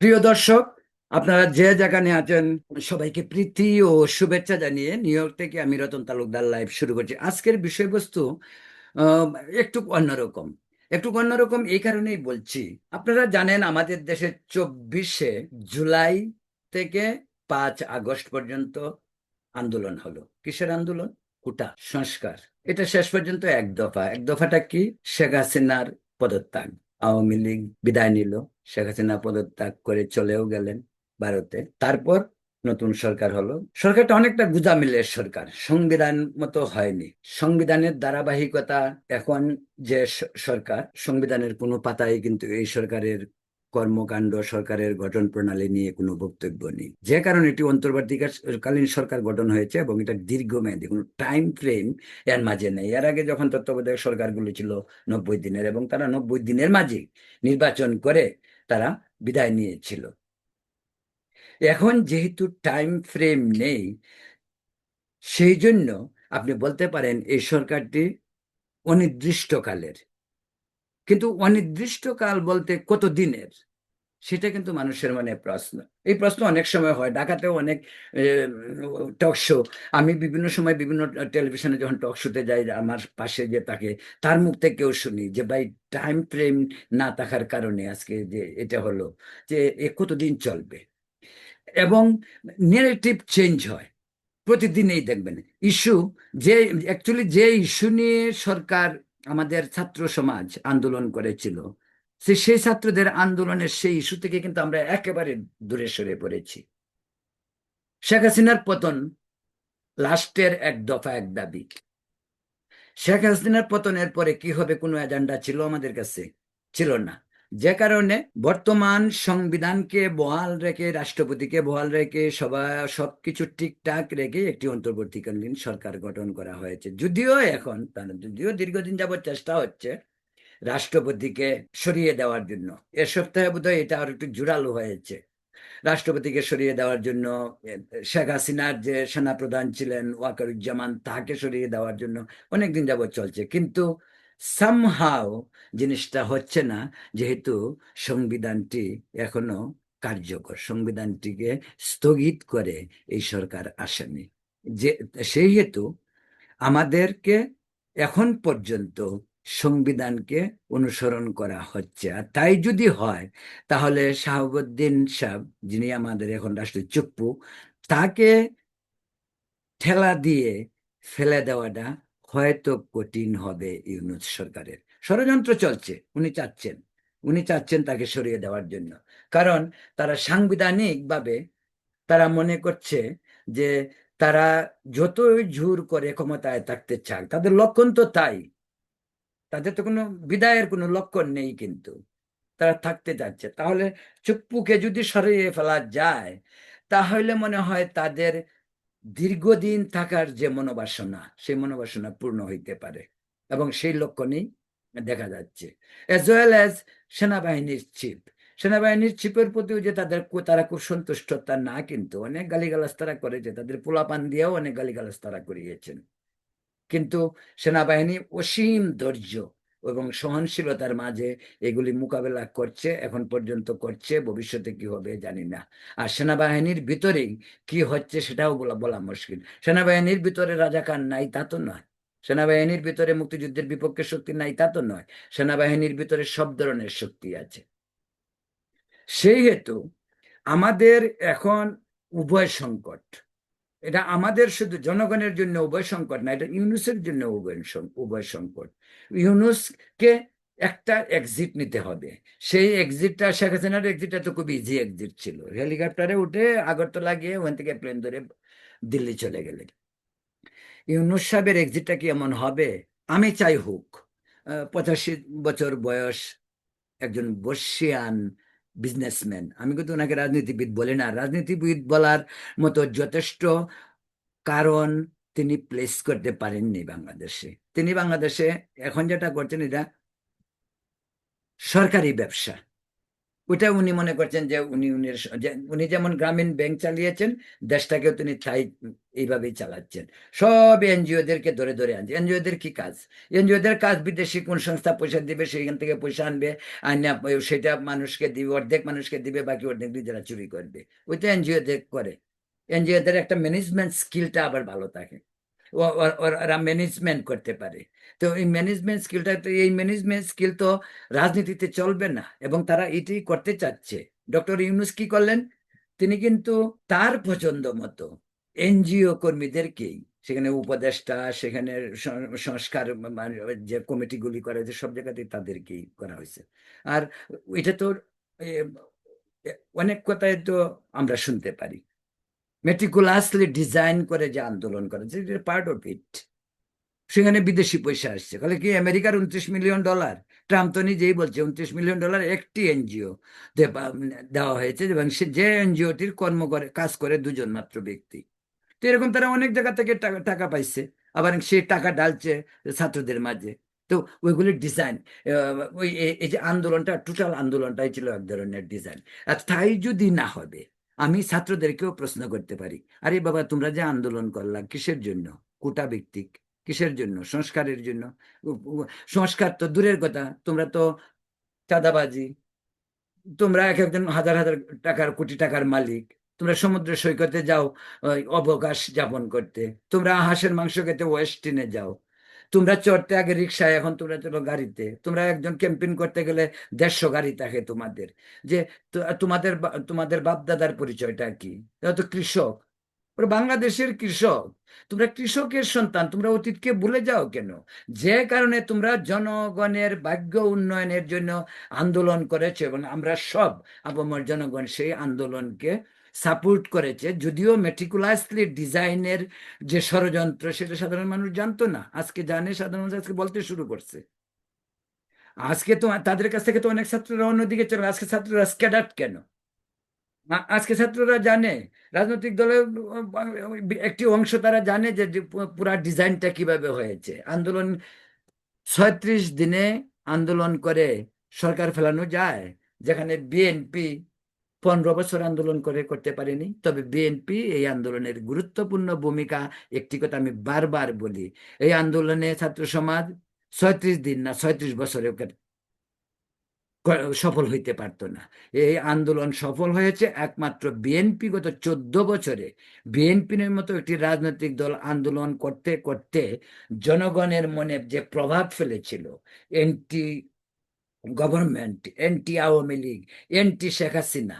প্রিয় দর্শক, আপনারা যে যেখানে আছেন, সবাইকে প্রীতি ও শুভেচ্ছা জানিয়ে নিউ ইয়র্ক থেকে আমি রতন তালুকদার লাইভ শুরু করছি। আজকের বিষয়বস্তু একটু অন্যরকম। একটু অন্যরকম এই কারণেই বলছি, আপনারা জানেন আমাদের দেশে চব্বিশে জুলাই থেকে পাঁচ আগস্ট পর্যন্ত আন্দোলন হলো। কিসের আন্দোলন? কোটা সংস্কার। এটা শেষ পর্যন্ত এক দফা। এক দফাটা কি? শেখ হাসিনার পদত্যাগ। আওয়ামী লীগ বিদায় নিল। শেখ হাসিনা পদত্যাগ করে চলেও গেলেন ভারতে। তারপর নতুন সরকার হলো। সরকারটা অনেকটা গুজামিলের সরকার, সংবিধান মতো হয়নি। সংবিধানের ধারাবাহিকতা এখন যে সরকার, সংবিধানের কোনো পাতায় কিন্তু এই সরকারের কর্মকাণ্ড, সরকারের গঠন প্রণালী নিয়ে কোনো বক্তব্য নেই। যে কারণে এটি অন্তর্বর্তীকালীন সরকার গঠন হয়েছে এবং এটা দীর্ঘমেয়াদী, কোনো টাইম ফ্রেম এর মাঝে নেই। এর আগে যখন তত্ত্বাবধায়ক সরকারগুলো ছিল নব্বই দিনের এবং তারা নব্বই দিনের মাঝে নির্বাচন করে তারা বিদায় নিয়েছিল। এখন যেহেতু টাইম ফ্রেম নেই, সেই জন্য আপনি বলতে পারেন এই সরকারটি অনির্দিষ্টকালের। কিন্তু অনির্দিষ্টকাল বলতে কত দিনের? সেটা কিন্তু মানুষের মনে প্রশ্ন। এই প্রশ্ন অনেক সময় হয়। ঢাকাতেও অনেক টক শো। আমি বিভিন্ন সময় বিভিন্ন টেলিভিশনে যখন টক শোতে যাই, আমার পাশে যে তাকে, তার মুখ থেকেও শুনি যে, ভাই টাইম ফ্রেম না থাকার কারণে আজকে যে এটা হলো, যে এ কতদিন চলবে? এবং নেগেটিভ চেঞ্জ হয়। প্রতিদিনই দেখবেন। ইস্যু যে অ্যাকচুয়ালি যে ইস্যু নিয়ে সরকার আমাদের ছাত্র সমাজ আন্দোলন করেছিল। সেই ছাত্রদের আন্দোলনের সেই ইস্যু থেকে কিন্তু আমরা একেবারে দূরে সরে পড়েছি। শেখ হাসিনার পতন লাস্টের এক দফা এক দাবি। শেখ হাসিনার পতনের পরে কি হবে কোনো এজেন্ডা ছিল আমাদের কাছে? ছিল না। যে কারণে বর্তমান সংবিধানকে বহাল রেখে, রাষ্ট্রপতিকে বহাল রেখে সবাই সবকিছু ঠিকঠাক রেখে একটি অন্তর্বর্তীকালীন সরকার গঠন করা হয়েছে। যদিও এখন যদিও দীর্ঘদিন যাবত চেষ্টা হচ্ছে রাষ্ট্রপতিকে সরিয়ে দেওয়ার জন্য। এ সপ্তাহে বোধহয় এটা আর একটু জোরালো হয়েছে। রাষ্ট্রপতিকে সরিয়ে দেওয়ার জন্য শেখ হাসিনার যে সেনাপ্রধান ছিলেন ওয়াকারুজ্জামান তাকে সরিয়ে দেওয়ার জন্য অনেকদিন যাবত চলছে। কিন্তু সামহাও জিনিসটা হচ্ছে না, যেহেতু সংবিধানটি এখনও কার্যকর, সংবিধানটিকে স্থগিত করে এই সরকার আসেনি। যে সেই হেতু আমাদেরকে এখন পর্যন্ত সংবিধানকে অনুসরণ করা হচ্ছে। আর তাই যদি হয়, তাহলে শাহাবুদ্দিন সাহেব, যিনি আমাদের এখন রাষ্ট্র চুপ্পু, তাকে ঠেলা দিয়ে ফেলে দেওয়াটা হয়তো কঠিন হবে ইউনুস সরকারের। ষড়যন্ত্র চলছে, উনি চাচ্ছেন উনি চাচ্ছেন তাকে সরিয়ে দেওয়ার জন্য। কারণ তারা সাংবিধানিকভাবে তারা মনে করছে যে তারা যতই জোর করে ক্ষমতায় থাকতে চায় তাদের লক্ষণ তো তাই। তাদের তো কোনো বিদায়ের কোনো লক্ষণ নেই কিন্তু। তারা থাকতে যাচ্ছে তাহলে চুপ্পুকে যদি সরিয়ে ফেলা যায়, তাহলে মনে হয় তাদের দীর্ঘদিন থাকার যে মনোবাসনা, সেই মনোবাসনা পূর্ণ হইতে পারে এবং সেই লক্ষণেই দেখা যাচ্ছে। এজ ওয়েল অ্যাজ সেনাবাহিনীর চিফ সেনাবাহিনীর চিফের প্রতিও যে তাদের তারা খুব সন্তুষ্ট, তা না কিন্তু অনেক গালিগালাজ তারা করেছে তাদের পোলাপান দিয়েও অনেক গালিগালাজ তারা করিয়েছেন। কিন্তু সেনাবাহিনী অসীম ধৈর্য এবং সহনশীলতার মাঝে এগুলি মোকাবেলা করছে, এখন পর্যন্ত করছে, ভবিষ্যতে কি হবে জানি না। আর সেনাবাহিনীর ভিতরেই কি হচ্ছে সেটাও বলা বলা মুশকিল। সেনাবাহিনীর ভিতরে রাজাকার নাই তা তো নয়। সেনাবাহিনীর ভিতরে মুক্তিযুদ্ধের বিপক্ষে শক্তি নাই তা তো নয়। সেনাবাহিনীর ভিতরে সব ধরনের শক্তি আছে। সেই হেতু আমাদের এখন উভয় সংকট। এটা আমাদের শুধু জনগণের জন্য উভয় সংকট না, এটা ইউনুসের জন্য উভয় উভয় সংকট। ইউনুসকে একটা এক্সিট নিতে হবে। সেই এক্সিটটা শেখ হাসিনার এক্সিটটা তো খুব ইজি এক্সিট ছিল। হেলিকপ্টারে উঠে আগরতলা গিয়ে ওখান থেকে প্লেন ধরে দিল্লি চলে গেলেন। ইউনুস সাহেবের এক্সিটটা কি এমন হবে? আমি চাই হোক। পঁচাশি বছর বয়স, একজন বর্ষিয়ান বিজনেসম্যান আমি কিন্তু ওনাকে রাজনীতিবিদ বলি না। রাজনীতিবিদ বলার মতো যথেষ্ট কারণ তিনি প্লেস করতে পারেননি বাংলাদেশে। তিনি বাংলাদেশে এখন যেটা করছেন এটা সরকারি ব্যবসা। ওটা উনি মনে করছেন যে উনি উনি উনি যেমন গ্রামীণ ব্যাংক চালিয়েছেন, দেশটাকেও তিনি তাই এইভাবেই চালাচ্ছেন। সব এনজিওদেরকে ধরে ধরে আনছে। এনজিওদের কি কাজ? এনজিওদের কাজ বিদেশি কোন সংস্থা পয়সা দিবে, সেখান থেকে পয়সা আনবে আইনা সেটা মানুষকে দিবে, অর্ধেক মানুষকে দিবে, বাকি অর্ধেক নিজেরা চুরি করবে। ওই তো এনজিওদের করে। এনজিওদের একটা ম্যানেজমেন্ট স্কিলটা আবার ভালো থাকে। ওরা ম্যানেজমেন্ট করতে পারে। তো এই ম্যানেজমেন্ট স্কিলটা তো এই ম্যানেজমেন্ট স্কিল তো রাজনীতিতে চলবে না এবং তারা এটাই করতে চাচ্ছে। ডক্টর ইউনুস কি করলেন? তিনি কিন্তু তার পছন্দ মতো এনজিও কর্মীদেরকেই, সেখানে উপদেষ্টা, সেখানে সংস্কার যে কমিটিগুলি করা হয়েছে সব জায়গাতেই তাদেরকেই করা হয়েছে। আর এটা তো অনেক কথাই তো আমরা শুনতে পারি। মেটিকুলাসলি ডিজাইন করে যে আন্দোলন করে পার্ট অফ ইট সেখানে বিদেশি পয়সা আসছে। তাহলে কি আমেরিকার উনত্রিশ মিলিয়ন ডলার ট্রাম্প তো নিজেই বলছে, উনত্রিশ মিলিয়ন ডলার একটি এনজিও দেওয়া হয়েছে, এবং সে, যে এনজিওটির কর্ম করে, কাজ করে দুজন মাত্র ব্যক্তি। তো এরকম তারা অনেক জায়গা থেকে টাকা টাকা পাইছে, আবার সে টাকা ডালছে ছাত্রদের মাঝে। তো ওইগুলি ডিজাইন ওই, এই যে আন্দোলনটা টোটাল আন্দোলনটাই ছিল এক ধরনের ডিজাইন আর তাই যদি না হবে আমি ছাত্রদেরকেও প্রশ্ন করতে পারি, আরে বাবা, তোমরা যে আন্দোলন করলা, কিসের জন্য? কোটা ভিত্তিক, কিসের জন্য? সংস্কারের জন্য? সংস্কার তো দূরের কথা, তোমরা তো চাঁদাবাজি, তোমরা এক একজন হাজার হাজার টাকার, কোটি টাকার মালিক, তোমরা সমুদ্র সৈকতে যাও অবকাশ যাপন করতে, তোমরা হাঁসের মাংস খেতে ওয়েস্টিনে যাও তোমরা চড়তে আগে রিক্সায় এখন তোমরা চলো গাড়িতে। তোমরা একজন ক্যাম্পিং করতে গেলে দেড়শো গাড়ি থাকে তোমাদের। যে তোমাদের তোমাদের বাপ দাদার পরিচয়টা কি। তো কৃষক। বাংলাদেশের কৃষক। তোমরা কৃষকের সন্তান, তোমরা অতীতকে ভুলে যাও কেন? যে কারণে তোমরা জনগণের ভাগ্য উন্নয়নের জন্য আন্দোলন করেছ এবং আমরা সব আপামর জনগণ সেই আন্দোলনকে সাপোর্ট করেছে, যদিও মেটিকুলাসলি ডিজাইনের যে ষড়যন্ত্র সেটা সাধারণ মানুষ জানতো না। আজকে জানে, সাধারণ মানুষ আজকে বলতে শুরু করছে। আজকে তো তাদের কাছ থেকে তো অনেক ছাত্ররা অন্যদিকে চলে আজকে ছাত্ররা স্ক্যাডার্ট কেন? আজকে ছাত্ররা জানে, রাজনৈতিক দলের একটি অংশ তারা জানে যে পুরা ডিজাইনটা কীভাবে হয়েছে। আন্দোলন ছয়ত্রিশ দিনে আন্দোলন করে সরকার ফেলানো যায়, যেখানে বিএনপি পনেরো বছর আন্দোলন করে করতে পারেনি, তবে বিএনপি এই আন্দোলনের গুরুত্বপূর্ণ ভূমিকা একটি কথা আমি বারবার বলি, এই আন্দোলনে ছাত্র সমাজ ছয়ত্রিশ দিন না ছয়ত্রিশ বছরে সফল হইতে পারতো না। এই আন্দোলন সফল হয়েছে একমাত্র বিএনপি গত চোদ্দ বছরে। বিএনপির মতো একটি রাজনৈতিক দল আন্দোলন করতে করতে জনগণের মনে যে প্রভাব ফেলেছিল, anti government, anti Awami League, anti Sheikh Hasina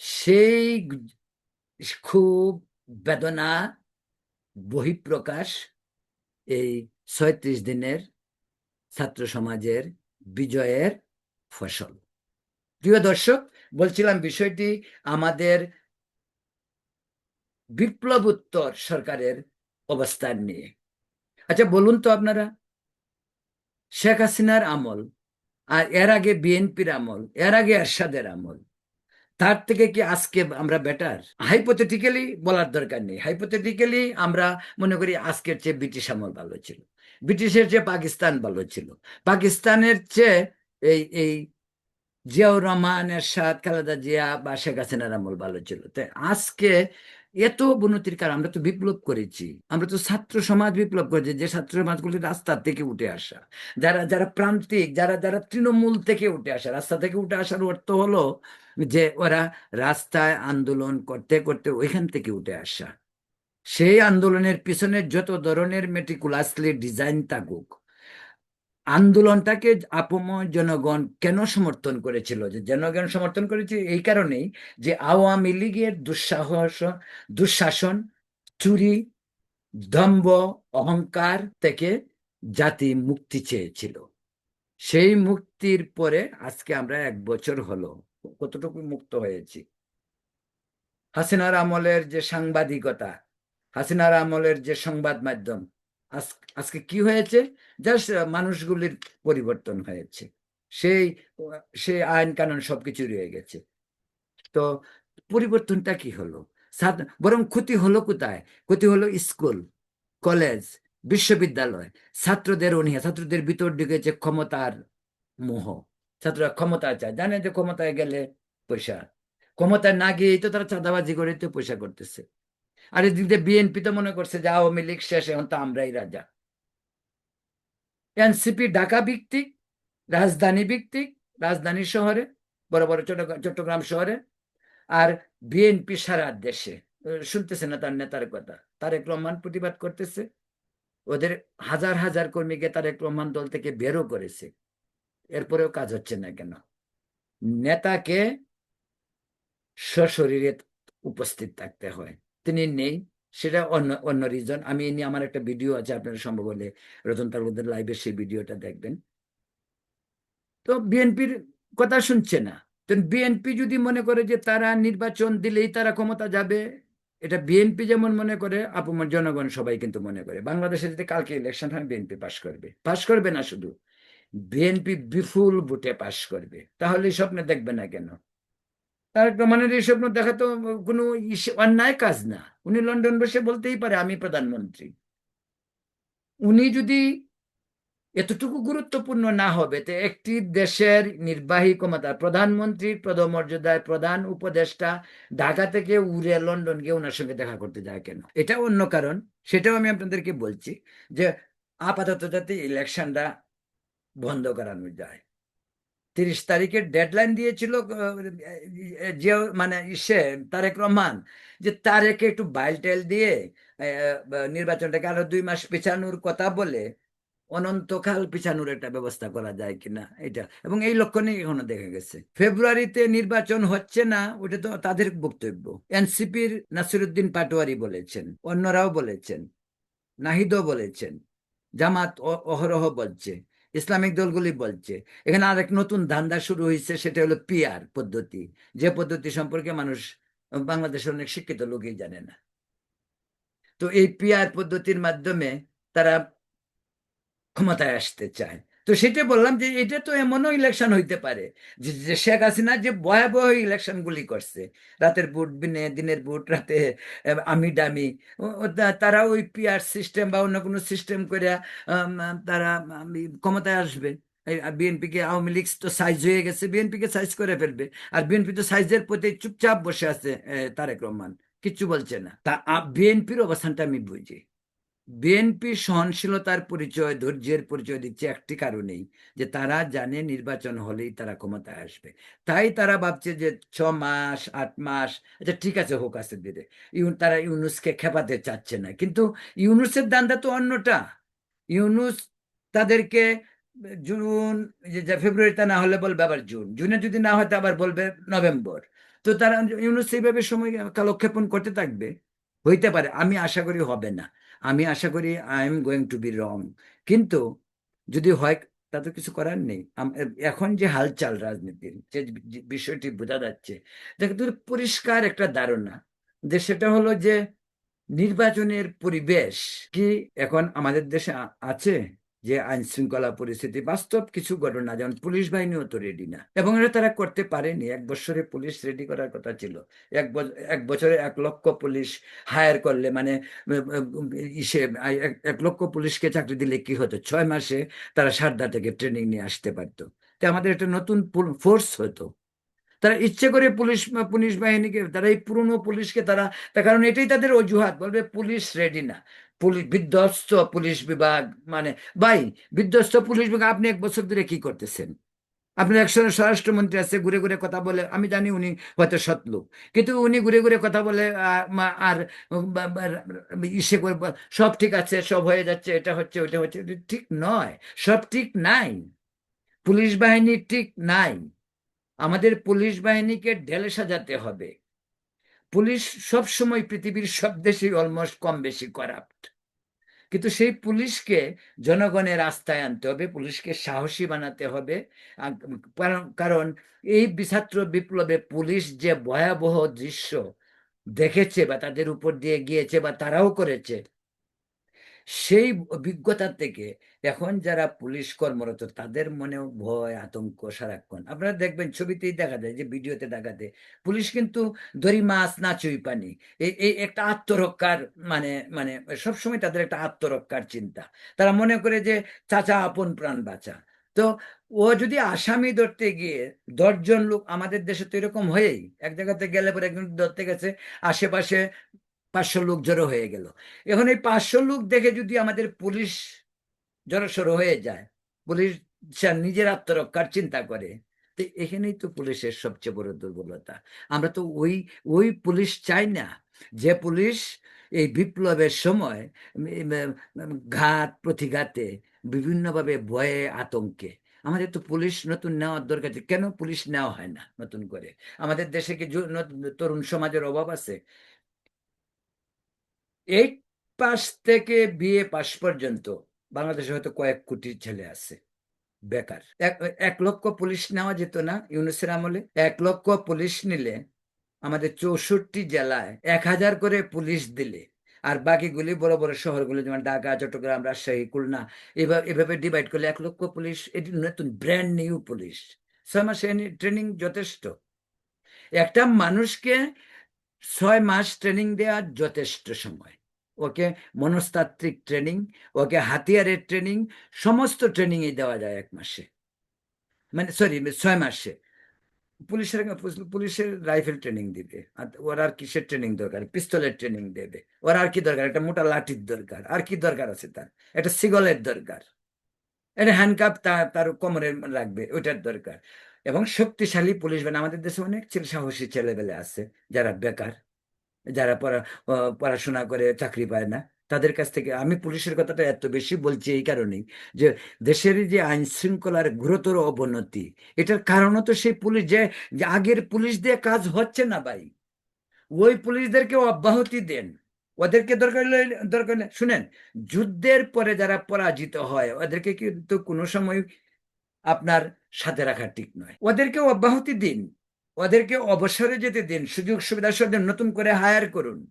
সেই খুব বেদনা, বহিঃপ্রকাশ এই ছয়ত্রিশ দিনের ছাত্র সমাজের বিজয়ের ফসল। প্রিয় দর্শক, বলছিলাম বিষয়টি আমাদের বিপ্লবোত্তর সরকারের অবস্থান নিয়ে। আচ্ছা বলুন তো আপনারা, শেখ হাসিনার আমল আর এর আগে বিএনপির আমল, এর আগে এরশাদের আমল তার থেকে কি আজকে আমরা বেটার হাইপোথেটিক্যালি বলার দরকার নেই। হাইপোথেটিক্যালি আমরা মনে করি আজকের চেয়ে ব্রিটিশ আমল ভালো ছিল। ব্রিটিশের চেয়ে পাকিস্তান ভালো ছিল। পাকিস্তানের চেয়ে এই এই জিয়াউর রহমানের সাথ খালেদা জিয়া বা শেখ হাসিনার আমল ভালো ছিল। তাই আজকে এত উন্নতির কারণ আমরা তো বিপ্লব করেছি। আমরা তো ছাত্র সমাজ বিপ্লব করেছি, যে ছাত্র সমাজগুলি রাস্তা থেকে উঠে আসা। যারা যারা প্রান্তিক, যারা যারা তৃণমূল থেকে উঠে আসা, রাস্তা থেকে উঠে আসার অর্থ হলো যে ওরা রাস্তায় আন্দোলন করতে করতে ওইখান থেকে উঠে আসা। সেই আন্দোলনের পিছনে যত ধরনের মেটিকুলাসলি ডিজাইন থাকুক, আন্দোলনটাকে আপময় জনগণ কেন সমর্থন করেছিল? যে জনগণ সমর্থন করেছে এই কারণেই যে আওয়ামী লীগের দুঃসাহস, দুঃশাসন, চুরি, দম্ভ, অহংকার থেকে জাতি মুক্তি চেয়েছিল। সেই মুক্তির পরে আজকে আমরা এক বছর হলো। কতটুকু মুক্ত হয়েছি? হাসিনার আমলের যে সাংবাদিকতা, হাসিনার আমলের যে সংবাদ মাধ্যম আজকে কি হয়েছে? জাস্ট মানুষগুলির পরিবর্তন হয়েছে। সেই সেই আইন কানুন সবকিছু রয়ে গেছে। তো পরিবর্তনটা কি হলো? বরং ক্ষতি হলো কোথায়? ক্ষতি হলো স্কুল, কলেজ, বিশ্ববিদ্যালয়। ছাত্রদের অনীহা, ছাত্রদের ভিতর ঢুকেছে ক্ষমতার মোহ। ছাত্ররা ক্ষমতা চায়, জানে যে ক্ষমতায় গেলে পয়সা, ক্ষমতায় না গিয়েই তো তারা চাঁদাবাজি করে তো পয়সা করতেছে। আর এদিকে বিএনপি তো মনে করছে যে আওয়ামী লীগ শেষ, এখন তো আমরাই রাজা। এনসিপি ঢাকা ভিত্তিক, রাজধানী ভিত্তিক, রাজধানী শহরে, বড় বড় চট্টগ্রাম শহরে, আর বিএনপি সারা দেশে। শুনতেছে না তার নেতার কথা। তারেক রহমান প্রতিবাদ করতেছে। ওদের হাজার হাজার কর্মীকে তারেক রহমান দল থেকে বেরও করেছে। এরপরেও কাজ হচ্ছে না কেন? নেতাকে সশরীরে উপস্থিত থাকতে হয়। তিনি নেই, সেটা অন্য অন্য রিজন আমি এ নিয়ে আমার একটা ভিডিও আছে, আপনারা সম্ভব হলে রতন তালুকদার লাইভে সেই ভিডিওটা দেখবেন। তো বিএনপির কথা শুনছে না। তো বিএনপি যদি মনে করে যে তারা নির্বাচন দিলেই তারা ক্ষমতা যাবে, এটা বিএনপি যেমন মনে করে আপমর জনগণ সবাই কিন্তু মনে করে। বাংলাদেশে যদি কালকে ইলেকশন হয় বিএনপি পাশ করবে। পাশ করবে না শুধু। বিএনপি বিপুল ভোটে পাশ করবে। তাহলে স্বপ্নে দেখবে না কেন? তার রহমানের এই স্বপ্ন দেখা তো কোনো অন্যায় কাজ না। উনি লন্ডন বসে বলতেই পারে, আমি প্রধানমন্ত্রী। উনি যদি এতটুকু গুরুত্বপূর্ণ না হবে, তো একটি দেশের নির্বাহী ক্ষমতা প্রধানমন্ত্রীর পদমর্যাদায় প্রধান উপদেষ্টা ঢাকা থেকে উড়ে লন্ডন গিয়ে ওনার সঙ্গে দেখা করতে যায় কেন? এটা অন্য কারণ। সেটাও আমি আপনাদেরকে বলছি যে আপাতত যাতে ইলেকশনটা বন্ধ করানো যায়। তিরিশ তারিখের ডেডলাইন দিয়েছিল যে মানে ইসে, তারেক রহমান, যে তারেকে একটু বাইল টেল দিয়ে নির্বাচনটাকে আরও দুই মাস পিছানোর কথা বলে, অনন্তকাল পিছানোর একটা ব্যবস্থা করা যায় কিনা, এটা। এবং এই লক্ষণে এখনও দেখা গেছে। ফেব্রুয়ারিতে নির্বাচন হচ্ছে না, ওটা তো তাদের বক্তব্য। এনসিপির নাসিরুদ্দিন পাটোয়ারি বলেছেন, অন্যরাও বলেছেন, নাহিদও বলেছেন, জামাত অহরহ বলছে। ইসলামিক দলগুলি বলছে। এখানে আরেক নতুন ধান্দা শুরু হয়েছে, সেটা হলো পিয়ার পদ্ধতি। যে পদ্ধতি সম্পর্কে মানুষ বাংলাদেশের অনেক শিক্ষিত লোকই জানে না। তো এই পিয়ার পদ্ধতির মাধ্যমে তারা ক্ষমতায় আসতে চায়। তো সেটা বললাম যে এটা তো এমনও ইলেকশন হইতে পারে যে শেখ হাসিনা যে ভয়াবহ ইলেকশন গুলি করছে। রাতের বুট দিনে, দিনের বুট রাতে আমি ডামি তারা ওই পিআর সিস্টেম বা অন্য কোনো সিস্টেম করে তারা ক্ষমতায় আসবে। বিএনপি কে, আওয়ামী লীগ তো সাইজ হয়ে গেছে বিএনপি কে সাইজ করে ফেলবে। আর বিএনপি তো সাইজের প্রতি চুপচাপ বসে আছে তারেক রহমান। কিচ্ছু বলছে না। তা বিএনপির অবস্থানটা আমি বুঝি। বিএনপি সহনশীলতার পরিচয়, ধৈর্যের পরিচয় দিচ্ছে একটি কারণেই, যে তারা জানে নির্বাচন হলেই তারা ক্ষমতায় আসবে। তাই তারা ভাবছে যে ছ মাস, আট মাস আচ্ছা ঠিক আছে, হোক দিলে ইউ- তারা ইউনুসকে খেপাতে চাচ্ছে না। কিন্তু ইউনুসের দান্দা তো অন্যটা। ইউনুস তাদেরকে জুন যে ফেব্রুয়ারিতে না হলে বলবে আবার জুন। জুনে যদি না হয় তো আবার বলবে নভেম্বর। তো তারা ইউনুস এইভাবে সময় কালক্ষেপণ করতে থাকবে। হইতে পারে, আমি আশা করি হবে না। আমি আশা করি I am going to be wrong কিন্তু যদি হয় তা তো কিছু করার নেই। এখন যে হালচাল রাজনীতির, যে বিষয়টি বোঝা যাচ্ছে, দেখ তোর পরিষ্কার একটা ধারণা যে সেটা হলো যে নির্বাচনের পরিবেশ কি এখন আমাদের দেশে আছে? যে আইন শৃঙ্খলা পরিস্থিতি বাস্তব কিছু ঘটনা যেমন পুলিশ বাহিনীও তো রেডি না। এবং এটা তারা করতে পারেনি। এক বছরে পুলিশ রেডি করার কথা ছিল। এক এক বছরে এক লক্ষ পুলিশ হায়ার করলে মানে ইসে এক লক্ষ পুলিশকে চাকরি দিলে কি হতো? ছয় মাসে তারা সারদা থেকে ট্রেনিং নিয়ে আসতে পারতো। তো আমাদের একটা নতুন ফোর্স হতো। তারা ইচ্ছে করে পুলিশ পুলিশ বাহিনীকে, তারা এই পুরনো পুলিশকে তারা, তার কারণ এটাই তাদের অজুহাত। বলবে পুলিশ রেডি না। পুলিশ, বিধ্বস্ত পুলিশ বিভাগ মানে ভাই, বিধ্বস্ত পুলিশ বিভাগ, আপনি এক বছর ধরে কি করতেছেন? আপনার একজন স্বরাষ্ট্রমন্ত্রী আছে, ঘুরে ঘুরে কথা বলে, আমি জানি উনি হয়তো সৎ লোক, কিন্তু উনি ঘুরে ঘুরে কথা বলে আর ইসে করে সব ঠিক আছে, সব হয়ে যাচ্ছে, এটা হচ্ছে ওটা হচ্ছে ঠিক নয়, সব ঠিক নাই, পুলিশ বাহিনী ঠিক নাই, আমাদের পুলিশ বাহিনীকে ঢেলে সাজাতে হবে। পুলিশ সব সময় পৃথিবীর সব দেশেই অলমোস্ট কম বেশি করাপ্ট কিন্তু সেই পুলিশকে জনগণের আস্থায় আনতে হবে, পুলিশকে সাহসী বানাতে হবে। কারণ- এই ছাত্র বিপ্লবে পুলিশ যে ভয়াবহ দৃশ্য দেখেছে বা তাদের উপর দিয়ে গিয়েছে বা তারাও করেছে সেই অভিজ্ঞতা থেকে এখন যারা পুলিশ কর্মরত, তাদের মনেও ভয়, আতঙ্ক, সারাক্ষণ। আপনারা দেখবেন, ছবিতেই দেখা যায় যে, ভিডিওতে দেখা যায়, পুলিশ কিন্তু দড়ি মাছ না চুই পানি। এই একটা আত্মরক্ষার মানে মানে সবসময় তাদের একটা আত্মরক্ষার চিন্তা। তারা মনে করে যে, চাচা, আপন প্রাণ বাঁচা। তো ও যদি আসামি ধরতে গিয়ে দশজন লোক, আমাদের দেশে তো এরকম হয়েই। এক জায়গাতে গেলে পরে একজন ধরতে গেছে, আশেপাশে পাঁচশো লোক জড়ো হয়ে গেল। এখন এই পাঁচশো লোক দেখে যদি আমাদের পুলিশ জড়সড়ো হয়ে যায়, পুলিশ নিজের আত্মরক্ষার চিন্তা করে, তো এখানেই তো পুলিশের সবচেয়ে বড় দুর্বলতা। আমরা তো ওই ওই পুলিশ চাই না। যে পুলিশ এই বিপ্লবের সময় ঘাত, প্রতিঘাতে বিভিন্নভাবে ভয়ে আতঙ্কে। আমাদের তো পুলিশ নতুন নেওয়ার দরকার। কেন পুলিশ নেওয়া হয় না নতুন করে? আমাদের দেশে কি তরুণ সমাজের অভাব আছে? এইট পাস থেকে বিএ পাস পর্যন্ত বাংলাদেশে হয়তো কয়েক কোটি ছেলে আছে, বেকার। এক লক্ষ পুলিশ নেওয়া যেত না ইউনুসের আমলে। এক লক্ষ পুলিশ নিলে আমাদের চৌষট্টি জেলায় এক হাজার করে পুলিশ দিলে, আর বাকিগুলি বড় বড় শহরগুলো যেমন ঢাকা, চট্টগ্রাম, রাজশাহী, খুলনা, এভাবে এভাবে ডিভাইড করলে এক লক্ষ পুলিশ, এটি নতুন ব্র্যান্ড নিউ পুলিশ। ছয় মাসে ট্রেনিং যথেষ্ট। একটা মানুষকে ছয় মাস ট্রেনিং দেওয়া যথেষ্ট সময়। ওকে? মনস্তাত্ত্বিক ট্রেনিং ওকে? হাতিয়ারের ট্রেনিং সমস্ত ট্রেনিংই দেওয়া যায় এক মাসে। মানে সরি ছয় মাসে। পুলিশের পুলিশের রাইফেল ট্রেনিং দিবে। ওর আর কিসের ট্রেনিং দরকার? পিস্তলের ট্রেনিং দেবে। ওর আর কি দরকার? একটা মোটা লাঠির দরকার। আর কি দরকার আছে তার? একটা সিগলের দরকার। এটা হ্যান্ডকাপ তার কোমরে রাখবে ওইটার দরকার। এবং শক্তিশালী পুলিশ বাহিনী। আমাদের দেশে অনেক ছেলে সাহসী ছেলেবেলে আছে, যারা বেকার, যারা পড়া পড়াশোনা করে চাকরি পায় না। তাদের কাছ থেকে আমি পুলিশের কথাটা এত বেশি বলছি এই কারণেই যে, দেশের যে আইন শৃঙ্খলার গুরুতর অবনতি, এটার কারণও তো সেই পুলিশ যে আগের পুলিশ দিয়ে কাজ হচ্ছে না ভাই। ওই পুলিশদেরকে অব্যাহতি দেন। ওদেরকে দরকার দরকার শুনেন, যুদ্ধের পরে যারা পরাজিত হয়, ওদেরকে কিন্তু কোনো সময় আপনার সাথে রাখা ঠিক নয়। ওদেরকে অব্যাহতি দিন। ওদেরকে অবসরে যেতে দিন। সুযোগ সুবিধা সব দিন, নতুন করে হায়ার করুন।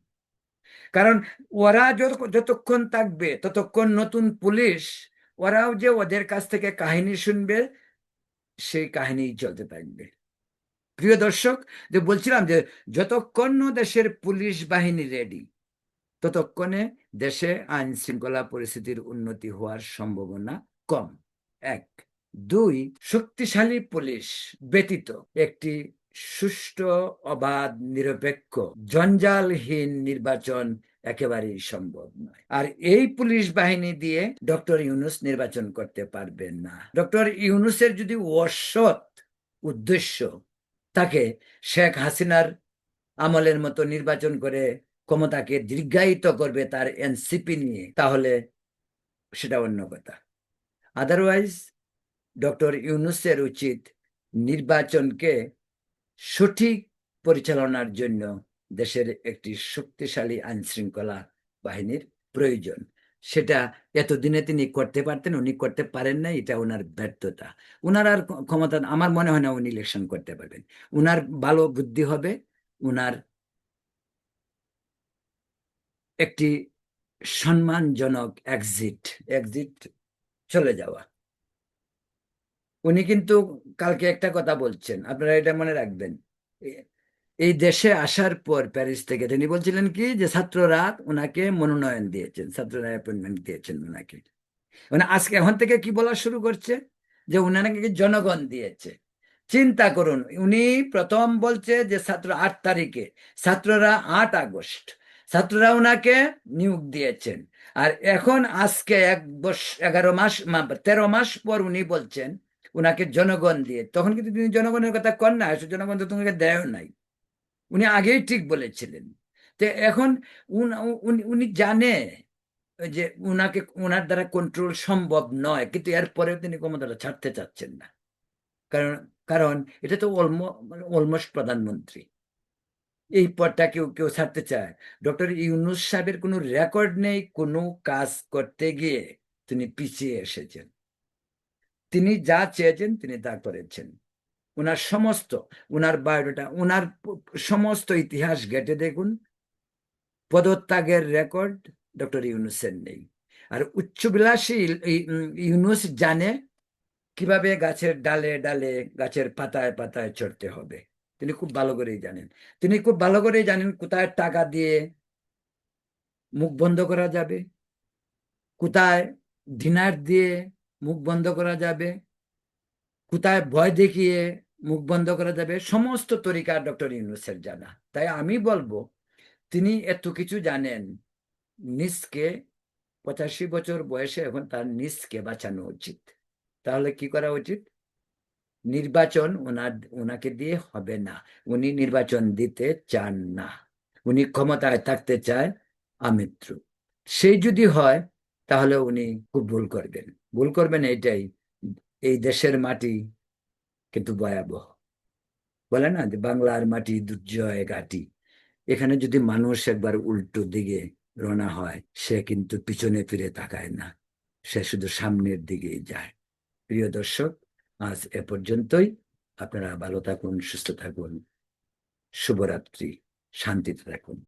কারণ ওরা যত- যতক্ষণ থাকবে ততক্ষণ নতুন পুলিশ ওরাও যে ওদের কাছ থেকে কাহিনী শুনবে সেই কাহিনী চলতে থাকবে। প্রিয় দর্শক যে বলছিলাম যে যতক্ষণ দেশের পুলিশ বাহিনী রেডি ততক্ষণে দেশে আইন শৃঙ্খলা পরিস্থিতির উন্নতি হওয়ার সম্ভাবনা কম। এক দুই শক্তিশালী পুলিশ ব্যতীত একটি সুষ্ঠু, অবাধ, নিরপেক্ষ, জঞ্জালহীন নির্বাচন একেবারেই সম্ভব নয়। আর এই পুলিশ বাহিনী দিয়ে ডক্টর ইউনুস নির্বাচন করতে পারবেন না। ডক্টর ইউনুসের যদি অসৎ উদ্দেশ্য তাকে শেখ হাসিনার আমলের মতো নির্বাচন করে ক্ষমতাকে দীর্ঘায়িত করবে তার এনসিপি নিয়ে, তাহলে সেটা অন্য কথা। আদারওয়াইজ ডক্টর ইউনুসের উচিত নির্বাচনকে সঠিক পরিচালনার জন্য দেশের একটি শক্তিশালী আইন শৃঙ্খলা বাহিনীর প্রয়োজন। সেটা এতদিনে তিনি করতে পারতেন, উনি করতে পারেন না এটা ওনার ব্যর্থতা। ওনার আর ক্ষমতা, আমার মনে হয় না উনি ইলেকশন করতে পারবেন। উনার ভালো বুদ্ধি হবে, উনার একটি সম্মানজনক এক্সিট এক্সিট চলে যাওয়া। উনি কিন্তু কালকে একটা কথা বলছেন। আপনারা এটা মনে রাখবেন। এই দেশে আসার পর প্যারিস থেকে তিনি বলছিলেন কি যে, ছাত্ররা ওনাকে মনোনয়ন দিয়েছেন, ছাত্ররা অ্যাপয়েন্টমেন্ট দিয়েছেন ওনাকে মানে আজকে এখন থেকে কি বলা শুরু করছে? যে উনাকে জনগণ দিয়েছে। চিন্তা করুন, উনি প্রথম বলছে যে, ছাত্র আট তারিখে, ছাত্ররা আট আগস্ট, ছাত্ররা ওনাকে নিয়োগ দিয়েছেন। আর এখন আজকে এক বস, এগারো মাস তেরো মাস পর উনি বলছেন উনাকে জনগণ দিয়ে। তখন কিন্তু তিনি জনগণের কথা কন না জনগণ তো তোমাকে দেয় নাই। উনি আগেই ঠিক বলেছিলেন। তো এখন উন- জানে যে উনাকে, উনার দ্বারা কন্ট্রোল সম্ভব নয়, কিন্তু এরপরেও তিনি ক্ষমতাটা ছাড়তে চাচ্ছেন না। কারণ কারণ এটা তো অলমোস্ট প্রধানমন্ত্রী। এই পদটা কেউ কেউ ছাড়তে চায়। ডক্টর ইউনুস সাহেবের কোনো রেকর্ড নেই কোনো কাজ করতে গিয়ে তিনি পিছিয়ে এসেছেন। তিনি যা চেয়েছেন তিনি তা করেছেন। ওনার সমস্ত ওনার বায়োডাটা ওনার সমস্ত ইতিহাস ঘেটে দেখুন। পদত্যাগের রেকর্ড ডক্টর ইউনুসের নেই। আর উচ্চবিলাসী ইউনুস জানে কীভাবে গাছের ডালে ডালে, গাছের পাতায় পাতায় চড়তে হবে। তিনি খুব ভালো করেই জানেন। তিনি খুব ভালো করেই জানেন কোথায় টাকা দিয়ে মুখ বন্ধ করা যাবে, কোথায় ডিনার দিয়ে মুখ বন্ধ করা যাবে, কোথায় ভয় দেখিয়ে মুখ বন্ধ করা যাবে, সমস্ত তরিকা ডক্টর ইউনুসের জানা। তাই আমি বলব, তিনি এত কিছু জানেন, নিজকে পঁচাশি বছর বয়সে এখন তার নিজকে বাঁচানো উচিত। তাহলে কি করা উচিত? নির্বাচন ওনার, ওনাকে দিয়ে হবে না। উনি নির্বাচন দিতে চান না। উনি ক্ষমতায় থাকতে চায় আমৃত্যু সেই যদি হয়, তাহলে উনি খুব ভুল করবেন। ভুল করবেন এইটাই এই দেশের মাটি কিন্তু ভয়াবহ। বলে না যে বাংলার মাটি দুর্জয় ঘাটি। এখানে যদি মানুষ একবার উল্টো দিকে রওনা হয়, সে কিন্তু পিছনে ফিরে তাকায় না। সে শুধু সামনের দিকেই যায়। প্রিয় দর্শক, আজ এ পর্যন্তই। আপনারা ভালো থাকুন, সুস্থ থাকুন। শুভরাত্রি। শান্তিতে থাকুন।